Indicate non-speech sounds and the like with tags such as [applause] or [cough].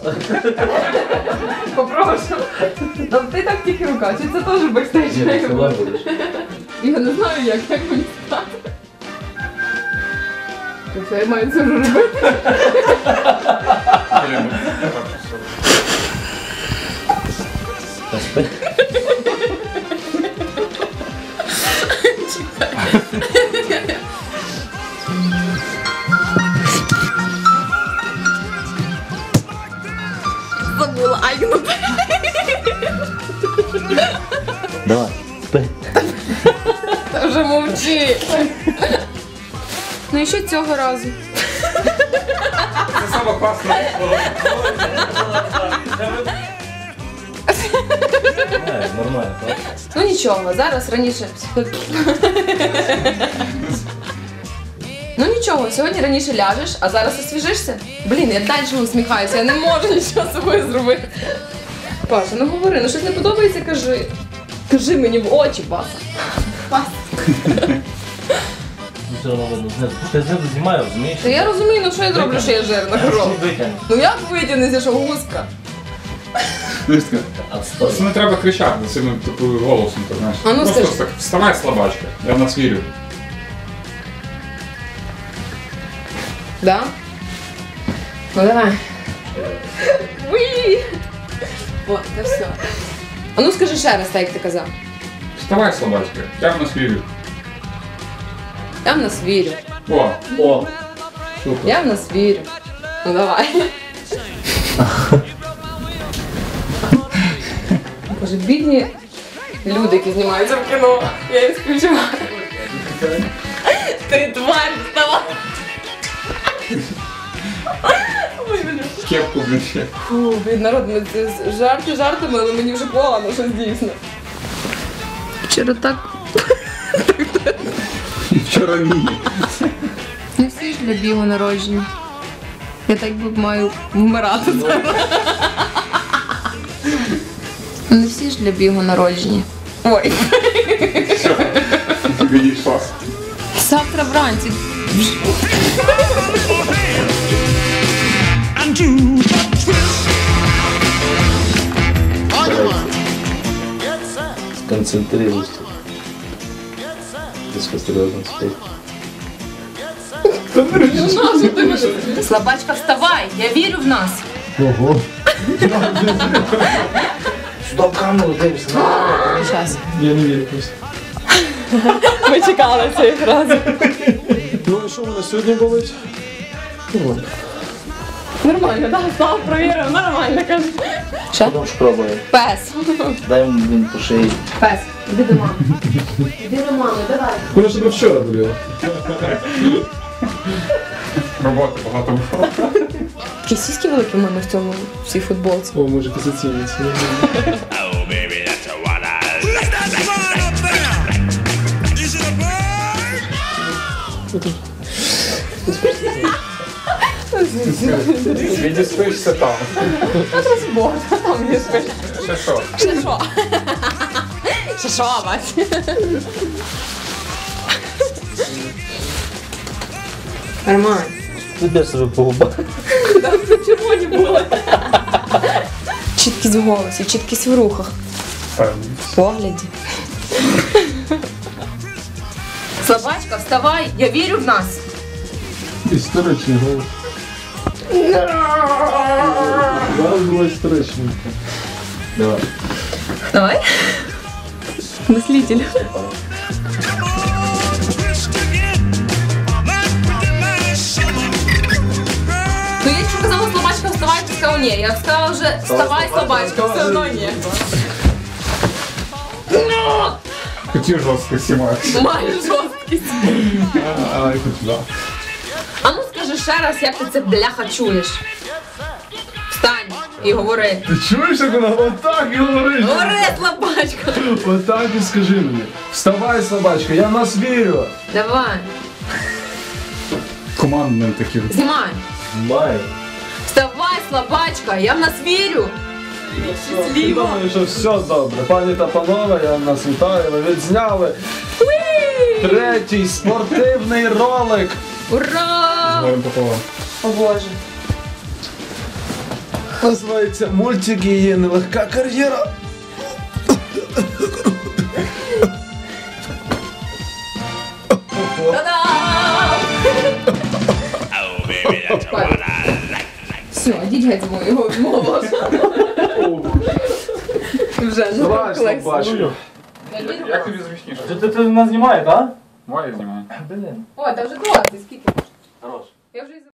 [laughs] Попрошу. Там ти так тільки рука, чи це теж бекстейдж? Ні, ти сама будеш. Я не знаю, як, як мені стати. Що я маю це робити? Та [laughs] Та вже мовчи. Ну і що цього разу? Це саме класне. Не, нормально, так? Ну нічого, зараз раніше. Ну нічого, сьогодні раніше ляжеш, а зараз освіжишся. Блін, я далі усміхаюся, я не можу нічого з собою зробити. Паша, ну говори, ну щось не подобається, кажи. Кажи мені в очі. Паша. Ну. Ти знімаю, розумієш? Та я розумію, ну що я зроблю, що я жирна корова. Ну як витягнеться, що гуска? Листка. Це не треба кричати сильно типу голосом, так знаєш. А ну, Просто скажи. так, вставай, слабачка. Я в нас вірю. Да? Ну давай. Уи! О, та все. А ну скажи ще раз, так як ти казав. Вставай, слабачка. Я в нас вірю. Я в нас вірю. О, О, супер. Я в нас вірю. Ну давай. Боже, бідні люди, які знімаються в кіно. Я їх співчуваю. Ти тварь, вставай! Кепку, блін, ще. Фу, блін, народ, ми з- жарти жартами, але мені вже погано, що дійсно. Вчора так. Вчора ні. Не всі ж для бігу народження. Я так би маю вмирати зараз. Не всі ж для бігу народження. Ой. Все. Відійшла. Завтра вранці. Do the set. сконцентрируйся. Спи. Слабачка, вставай! Я вірю в нас. Ого. Сюди в камеру дивишся. Щас. Я не вірю просто. Ми чекали цієї фрази. Ну і що в мене сьогодні болить? Нормально. Нормально, так, став провірив, нормально каже. Що? Потім спробуємо. Пес. Дай йому він по шиї. Пес, іди до мами. Іди до мами, давай. Воно ж тебе вчора боліло. Роботи багато було. Які сіськи великі в мене в цьому в цій футболці. О, може позиційні це. Oh, Відіспишся там. Боже, там є спиш. Ще що? Ще що? Ще що, бать? Нормально. Ти де себе по губах? Червоні були. Чіткість в голосі, чіткість в рухах. В погляді. Слабачка, вставай, я вірю в нас. Історичний голос. Зараз була історична. Давай. Давай. Мыслитель. Twist again. Like pretty last summer. Ну, якщо казала слабачка, вставай, ти сказав ні. Я сказала вже вставай, слабачка, все одно ні. Хотів жорстко знімати. Маю жорсткість. Ай, хоч да. Скажи ще раз, як ти це бляха чуєш. Встань і говори. Ти чуєш, як вона отак і говорить? Говори, слабачка. Отак і скажи мені. Вставай, собачка, я в нас вірю. Давай, Командний такий. знімай. Маю. Вставай, слабачка, я в нас вірю. Я думаю, що все добре. Пані та панове, я нас вітаю. Ви відзняли третій спортивний ролик. Ура! Говоримо пополам. О Боже. Називається мультик і є нелегка like. Все, йдіть геть з моєго мого. Вже, ну Здрасте, комплекс. бачу. Як тобі зручніше? Ти, ти, ти нас знімає, так? Має знімає. Блін. О, та вже 20, скільки? Хорош. Я вже і забула.